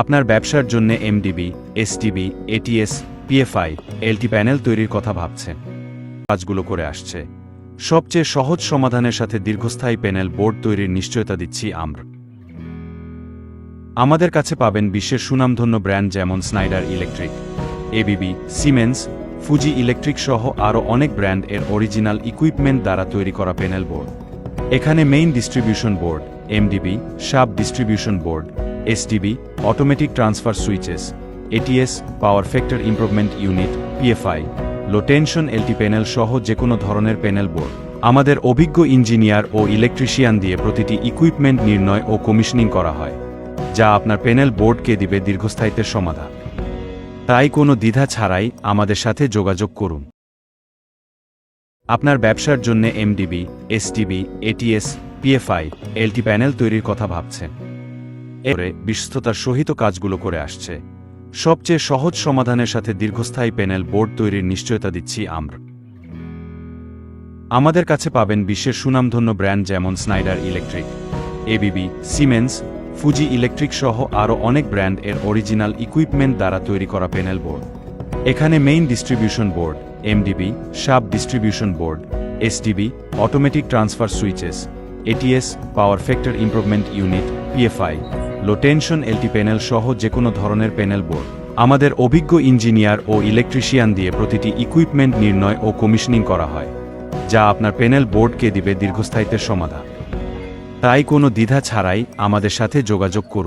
আপনার ব্যবসার জন্য MDB SDB ATS PFI LT panel তৈরির কথা ভাবছেন। কাজগুলো করে আসছে। সবচেয়ে সহজ সমাধানের সাথে দীর্ঘস্থায়ী প্যানেল বোর্ড তৈরির নিশ্চয়তা দিচ্ছি আমরা। আমাদের কাছে পাবেন বিশ্বের সুনামধন্য ব্র্যান্ড যেমন Schneider electric ABB Siemens Fuji electric সহ আরও অনেক ব্র্যান্ড এর অরিজিনাল ইকুইপমেন্ট দ্বারা তৈরি করা প্যানেল বোর্ড এখানে main distribution board MDB sub distribution board SDB automatic transfer switches ATS power factor improvement unit PFI low tension LT panel সহ যে কোনো ধরনের প্যানেল বোর্ড আমাদের অভিজ্ঞ ইঞ্জিনিয়ার ও ইলেকট্রিশিয়ান দিয়ে প্রতিটি ইকুইপমেন্ট নির্ণয় ও কমিশনিং করা হয়, যা আপনার প্যানেল বোর্ডকে দিবে দীর্ঘস্থায়িত্বের সমাধান। তাই কোনো দ্বিধা ছাড়াই আমাদের সাথে যোগাযোগ করুন। আপনার ব্যবসার জন্য MDB SDB ATS PFI LT panel তৈরির কথা ভাবছেন। এরে বিশ্বস্ততার সহিত কাজগুলো করে আসছে। সবচেয়ে সহজ সমাধানের সাথে দীর্ঘস্থায়ী প্যানেল বোর্ড তৈরির নিশ্চয়তা দিচ্ছি আমরা। আমাদের কাছে পাবেন বিশ্বের সুনামধন্য ব্র্যান্ড যেমন Schneider electric ABB Siemens Fuji electric সহ আরও অনেক ব্র্যান্ড এর অরিজিনাল ইকুইপমেন্ট দ্বারা তৈরি করা প্যানেল বোর্ড। এখানে main distribution board MDB sub distribution board SDB automatic transfer switches ATS power factor improvement unit PFI low tension LT panel সহ যে কোনো ধরনের প্যানেল বোর্ড। আমাদের অভিজ্ঞ ইঞ্জিনিয়ার ও ইলেকট্রিশিয়ান দিয়ে প্রতিটি ইকুইপমেন্ট নির্ণয় ও কমিশনিং করা হয়, যা আপনার প্যানেল বোর্ডকে দিবে দীর্ঘস্থায়িত্বের সমাধান তাই কোনো দ্বিধা ছাড়াই আমাদের সাথে যোগাযোগ করুন।